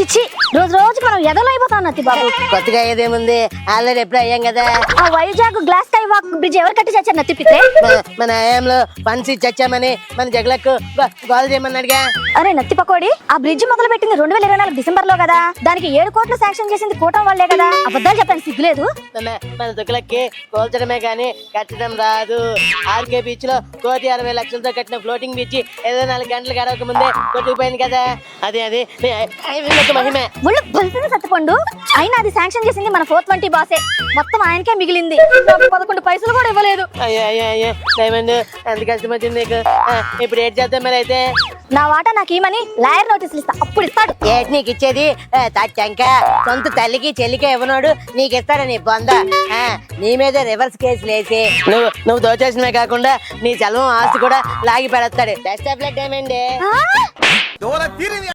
చిచ్చి రోజు రోజుకి మనం ఎదలైపోతాం నత్తి బాబు. కొత్తగా ఏదేముంది? ఆల్రెడీ ఎప్పుడు అయ్యాం కదా. ఆ Vizag glass sky walk bridge ఎవరు కట్టి చచ్చారు నత్తిపితే మన- మన ఆయంలో ఫండ్స్ ఇచ్చి వచ్చామని మన జగలకు గోల్ చేయమన్నాడుగా. అరే నత్తి పకోడి ఆ బ్రిడ్జ్ మొదలు పెట్టింది రెండు వేల ఇరవై నాలుగు డిసెంబర్లో కదా. దానికి ఏడు కోట్లు శాంక్షన్ చేసింది కూటం వాళ్ళే కదా. అబద్ధాలు చెప్పాను సిగ్గులేదు. మన దుఃఖలకి కోల్చడమే కానీ కట్టడం రాదు. ఆర్కే బీచ్లో కోటి అరవై లక్షలతో కట్టిన ఫ్లోటింగ్ బీచ్ ఇరవై నాలుగు గంటలు గడవక ముందే కొట్టుకుపోయింది కదా. అదే అది. ఒళ్ళు బలిసిన సత్తిపండు. అయినా అది శాంక్షన్ చేసింది మన ఫోర్ ట్వంటీ బాసే మొత్తం ఆయనకే మిగిలింది. పదకొండు పైసలు కూడా ఇవ్వలేదు. అయ్యో అయ్యో అయ్యో. డైమండ్ ఎంత కష్టం వచ్చింది నీకు? ఆ, ఇప్పుడు ఏం చేద్దాం మరి అయితే? నా వాటా నాకు ఈమని లాయర్ నోటీసులు ఇస్తా. అప్పుడు ఇస్తాడు. ఏటి నీకు ఇచ్చేది? తచ్చంక సొంత తల్లికి చెల్లికి ఇవ్వనోడు. నీకు ఇస్తాడు నీ బొంద? ఆ, నీ మీద రివర్స్ కేసులు వేసి నువ్వు నువ్వు దోచేసినవే కాకుండా నీ సెలవు ఆస్తి కూడా లాగి పెడతాడు. బెస్ట్ ఆఫ్ లక్ డైమండ్ ఆ? దూర తీరింది.